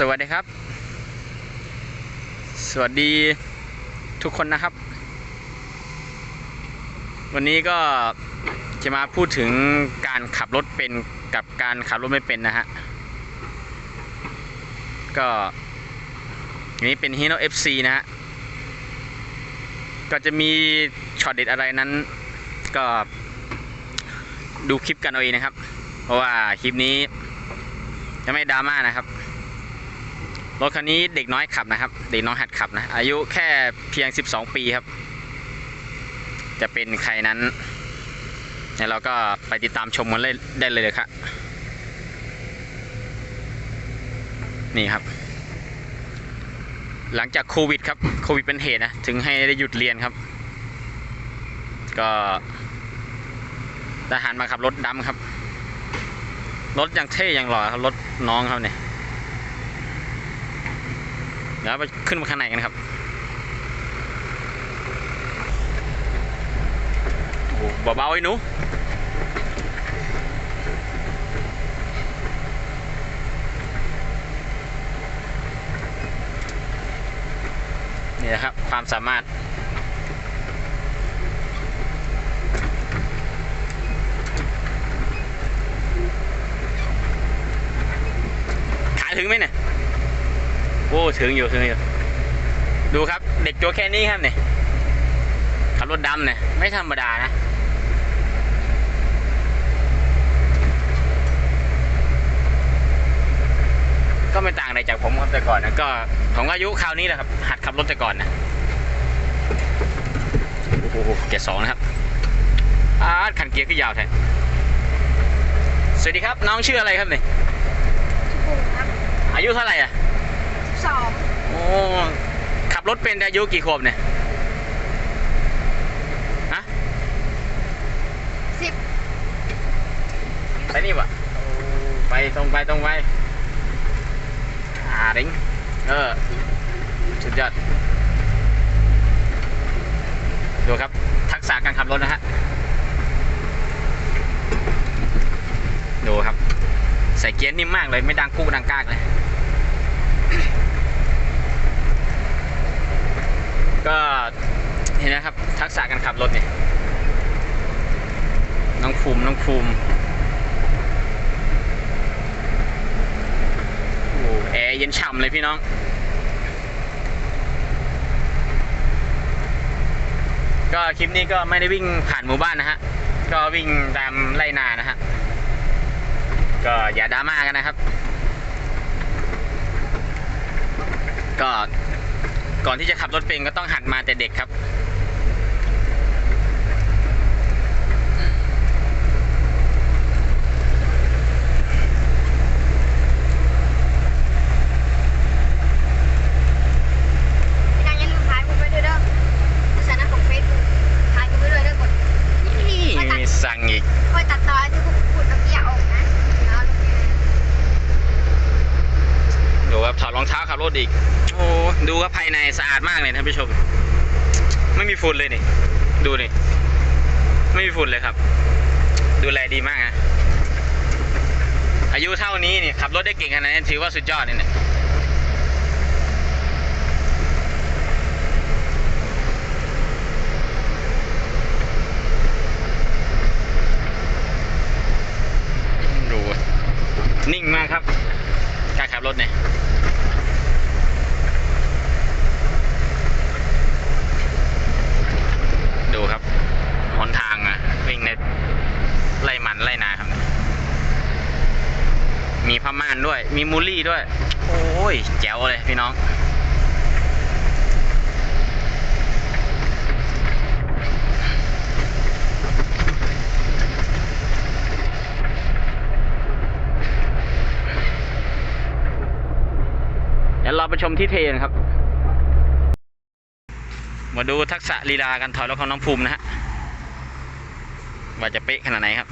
สวัสดีครับ สวัสดีทุกคนนะครับ วันนี้ก็จะมาพูดถึงการขับรถเป็นกับการขับรถไม่เป็นนะฮะ ก็อันนี้เป็น Hino FC นะฮะ ก็จะมีช็อตเด็ดอะไรนั้น ก็ดูคลิปกันเอาเองนะครับ เพราะว่าคลิปนี้จะไม่ดราม่านะครับ รถคันนี้เด็กน้อยขับนะครับ เด็กน้อยหัดขับนะ อายุแค่เพียง 12 ปีครับ จะเป็นใครนั้นเดี๋ยวเราก็ไปติดตามชมกันเลยได้เลยเลยครับ นี่ครับ หลังจากโควิดครับ โควิดเป็นเหตุนะ ถึงให้ได้หยุดเรียนครับ ก็ทหารมาขับรถดำครับ รถยังเท่ยังหล่อครับ รถน้องเขาเนี่ย ดี๋ยวไปขึ้นมาข้างในกันครับโอ้โหเบาๆไอ้หนูนี่นะครับ ความสามารถขาถึงไหมเนี่ย โอ้ถึงอยู่ถึงอยู่ ดูครับ เด็กตัวแค่นี้ครับเนี่ยขับรถดำเนี่ยไม่ธรรมดานะก็ไม่ต่างอะไรจากผมครับแต่ก่อนนะก็ผมก็อายุคราวนี้แหละครับ หัดขับรถแต่ก่อนนะโอ้โหเกียร์สองนะครับอาร์ตขันเกียร์ก็ยาวแท้สวัสดีครับ น้องชื่ออะไรครับเนี่ยถูกครับอายุเท่าไหร่อะ สองโอ้ขับรถเป็นอายุกี่ขวบเนี่ยฮะสิบไปนี่วะไปตรงไปตรงไปอ่าดิงเออสุดยอดดูครับ ทักษะการขับรถนะฮะดูครับ ใส่เกียร์นิ่มมากเลย ไม่ดังกู้ดังกากเลย ก็เห็นนะครับ ทักษะการขับรถเนี่ย น้องภูมิน้องภูมิโอ้แอร์เย็นฉ่ำเลยพี่น้องก็คลิปนี้ก็ไม่ได้วิ่งผ่านหมู่บ้านนะฮะ ก็วิ่งตามไร่นานะฮะ ก็อย่าดราม่ากันนะครับ ก็ ก่อนที่จะขับรถเป็นก็ต้องหัดมาแต่เด็กครับ พี่นางอย่าลืมถ่ายผมไว้ด้วยเด้อลักษณะของเฟซบุ๊กถ่ายผมไว้ด้วยเด้อกด นี่มีสั่งอีก คอยตัดต่อที่พวกพูดน้ำเยี่ยออกนะแล้ว ดูค รองเท้าขับรถอีก โอ้ดูครับภายในสะอาดมากเลยท่านผู้ชม ไม่มีฝุ่นเลยนี่ ดูนี่ ไม่มีฝุ่นเลยครับ ดูแลดีมากนะอายุเท่านี้นี่ขับรถได้เก่งขนาดนี้ถือว่าสุดยอดเลยเนี่ยดูนิ่งมากครับ การขับรถเนี่ย ดูครับหนทางอะวิ่งในไร่มันไร่นาครับ มีผ้าม่านด้วย มีมูลลี่ด้วย โอ้ย แจ๋วเลยพี่น้องเดี๋ยวเราไปชมที่เทนะครับ มาดูทักษะลีลาการถอยรถของน้องภูมินะฮะ ว่าจะเป๊ะขนาดไหนครับ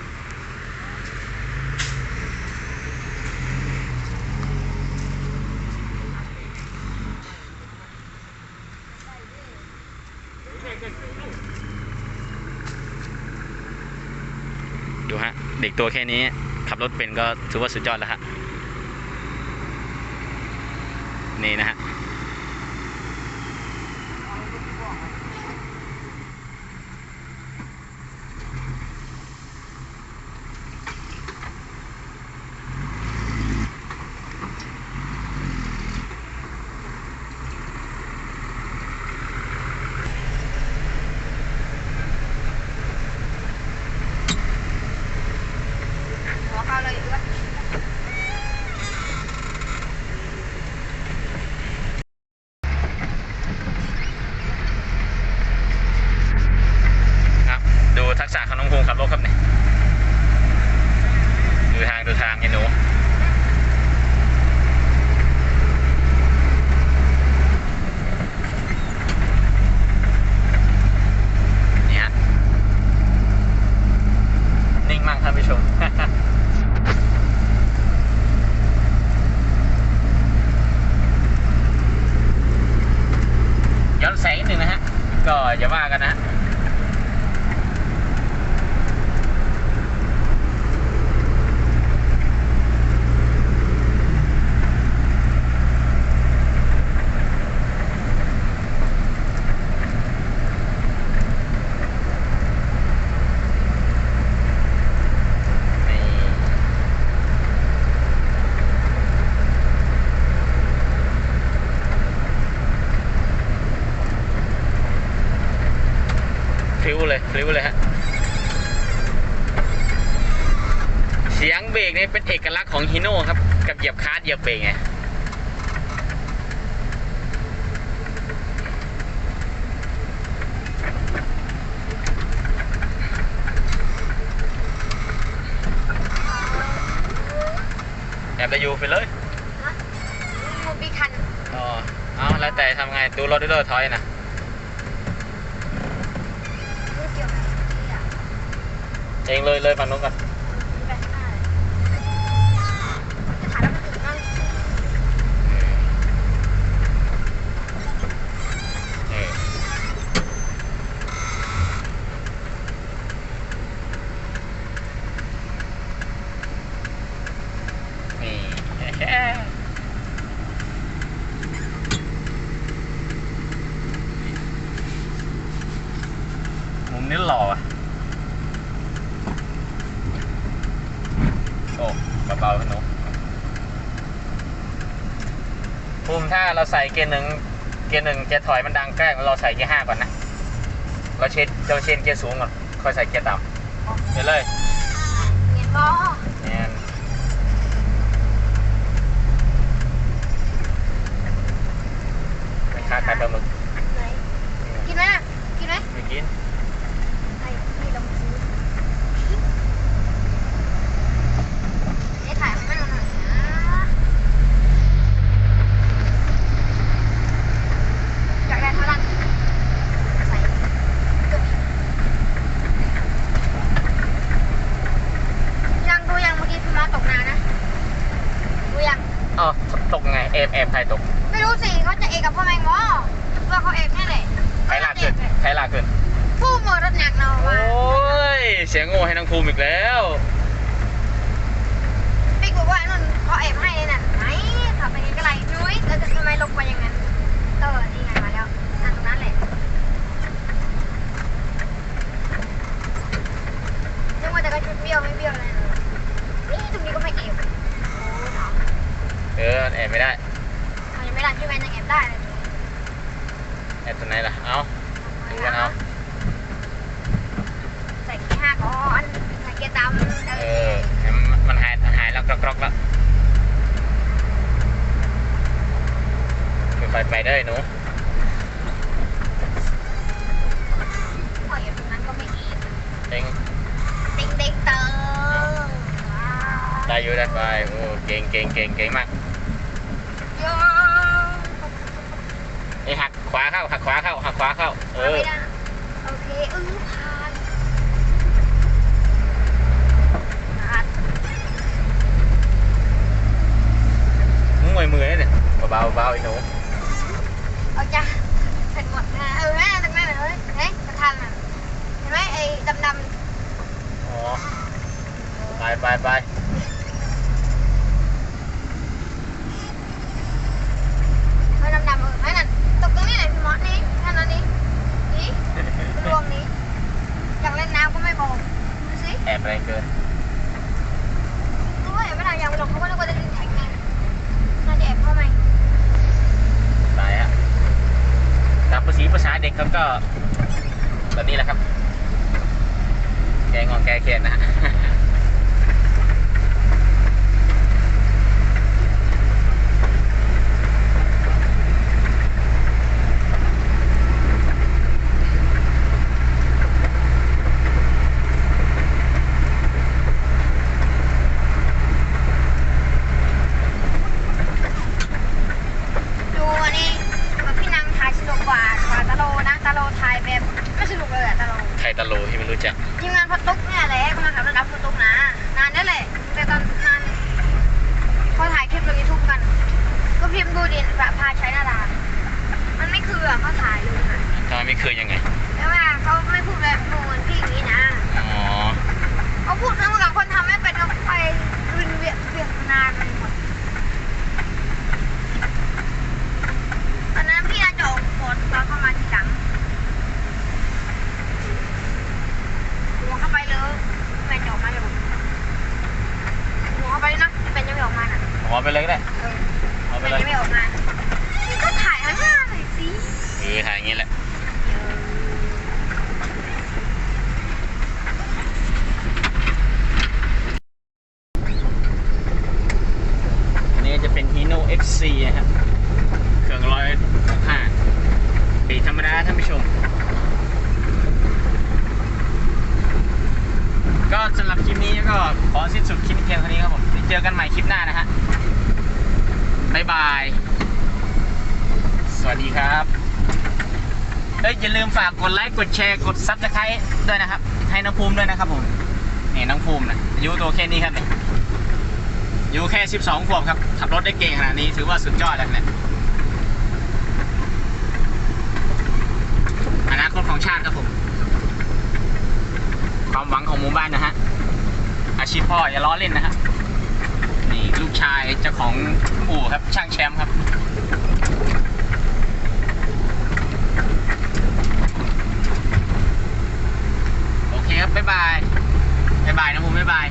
ดูฮะ เด็กตัวแค่นี้ ขับรถเป็นก็ถือว่าสุดยอดแล้วฮะนี่นะฮะ หัวเข้าเลยด้วย ครับ ดูทักษะของน้องภูมิขับรถครับเนี่ยดูทางดูทางไอ้หนู นี่ฮะ นิ่งมากท่านผู้ชม ย้อนแสงนิดหนึ่งนะฮะ ก็อย่าว่ากันนะฮะ นี่พลิ้วเลยพลิ้วเลยฮะ เสียงเบรกนี่เป็นเอกลักษณ์ของฮีโน่ครับ กับเหยียบคลาสเหยียบเบรกไงแอบไปอยู่ไปเลยฮะมูบีคันอ๋อเอาแล้วแต่ทำไงดูรถด้วยถอยนะไม่เกี่ยวกับที่อะเองเลยเลยฝั่งนู้นก่อน ไปข้างหน้าเลยจะถ่ายแล้วมันถึงนั่ง เออนี่ มุมนี้หล่ออะ โอ้เบาๆขนมภูมิถ้า เราใส่เกียร์หนึ่งเกียร์หนึ่งจะถอยมันดังแกล้งเราใส่เกียร์ห้าก่อนนะ เราเช็ดเราเช็ดเกียร์สูงก่อน ค่อยใส่เกียร์ต่ำเดี๋ยวเลยเห็นบ่เนี่ยไปค้าขายปลาหมึกไหนกินไหมน่ะกินไหม ไม่กิน ไอ้นี่เรามาซื้อไอ้ถ่ายมันไม่ลงหน่อยนะอยากได้เท่านั้นใส่ก็มียังดูยังเมื่อกี้พี่มาตกน้ำนะดูยัง อ๋อตกไง เอฟเอฟใครตก ไม่รู้สิเขาจะเอกกับพ่อแมงวอว่าเขาเอกแน่เลย ใครลากขึ้นใครลากขึ้น ผู้หมดรถหนักเรา โอ มา้ย เสียงโง่ให้น้องภูมิอีกแล้ว ปิ๊กบอกว่านั่นเขาเอกให้เลยน่ะไหนขับไปไงก็ไรนุ้ยแล้วจะทำไมลงไปอย่างนั้นเออนี่ไงมาแล้วนั่นตรงนั้นแหละนึกว่าจะกระชุดเบี้ยวไม่เบี้ยวเลยนะนี่ตรงนี้ก็ไม่เอกโอ้ยเนาะ เออแอบไม่ได้ ทำยังไม่ได้ที่แม่ยังเอกได้เลย แอบตัวไหนล่ะ เอา ดูกันเอาใส่เกียร์ห้าก่อนใส่เกียร์ดำเออให้มันหายหายแล้วกรอกๆแล้วไปไปได้หนูพออยู่ตรงนั้นก็ไม่เอกเองติ๊งติ๊งเติงได้อยู่ได้ไปโอ้เก่งเก่งเก่งเก่งมากโย่ ไอ้หักขวาเข้าหักขวาเข้าหักขวาเข้า เออ โอเคเออผ่านผ่านมึงมวยมือเนี่ยเบาๆเบาๆไอ้หนูเอาจ้ะเสร็จหมดนะเออแม่ตรงนั้นเลยเฮ้ยจะทันอะเห็นไหมไอ้ดำดำอ๋อไปไปไปรงเกิน รู้ว่าเวลายังไม่ลงเขาก็นึกว่าจะดึงแข็งไงน่าจะแอบเข้าไหม ตายฮะตาม ภาษาเด็กเขาก็แบบนี้แหละครับ แกงอนแกเขียนนะฮะ ดูอันนี้แบบพี่นางถ่ายสนุกกว่ากว่าตะโลนะตะโลถ่ายแบบไม่สนุกเลยอะตะโล ไทยตะโลที่ไม่รู้จัก ทีมงานพอตุ๊กเนี่ยแหละเขามาขับรถรับพอตุ๊กนะนานนั่นแหละแต่ตอนนานเขาถ่ายคลิปลงยูทูบกัน ก็พิมพ์ดูดิประพาใช้นาดามันไม่คืออะเขาถ่ายเลยนะ ทำไมไม่เคยยังไง แต่ว่าเขาไม่พูดแบบเหมือนพี่อย่างนี้นะ อ๋อ เขาพูดเหมือนกับคนทำไม่เป็นเอาไปวินเวียนเวียนนานมันหมดตอนนั้นพี่อาจจะออกก่อนตอนเข้ามาทีหลังหัวเข้าไปเลยแม่จะออกมาเลยหัวเข้าไปเลยนะเป็นยังไม่ออกมาน่ะ หัวไปเลยก็ได้ เออ หัวไป เป็น เลย ยังไม่ออกมานี่ก็ถ่ายข้างหน้าหน่อยสิ เออถ่ายอย่างนี้แหละ อันนี้จะเป็น Hino XC นะครับ เครื่องร้อยห้าปีธรรมดาท่านผู้ชม ก็ สำหรับคลิปนี้ก็ขอสิ้นสุดคลิปเพียงเท่านี้ครับผมเดี๋ยวเจอกันใหม่คลิปหน้านะฮะบายบาย สวัสดีครับเอ้ยอย่าลืมฝากกดไลค์กดแชร์กดซับสไครต์ด้วยนะครับ ให้น้องภูมิด้วยนะครับผมนี่น้องภูมินะอายุตัวแค่นี้ครับเนี่ยอายุแค่ 12 ขวบครับ ขับรถได้เก่งขนาดนี้ถือว่าสุดยอดแล้วเนี่ยอนาคตของชาติครับผม ความหวังของหมู่บ้านนะฮะ ชีพพ่ออย่าล้อเล่นนะฮะนี่ลูกชายเจ้าของอู่ครับช่างแชมป์ครับโอเคครับบ๊ายบายบ๊ายบายนะผมบ๊ายบาย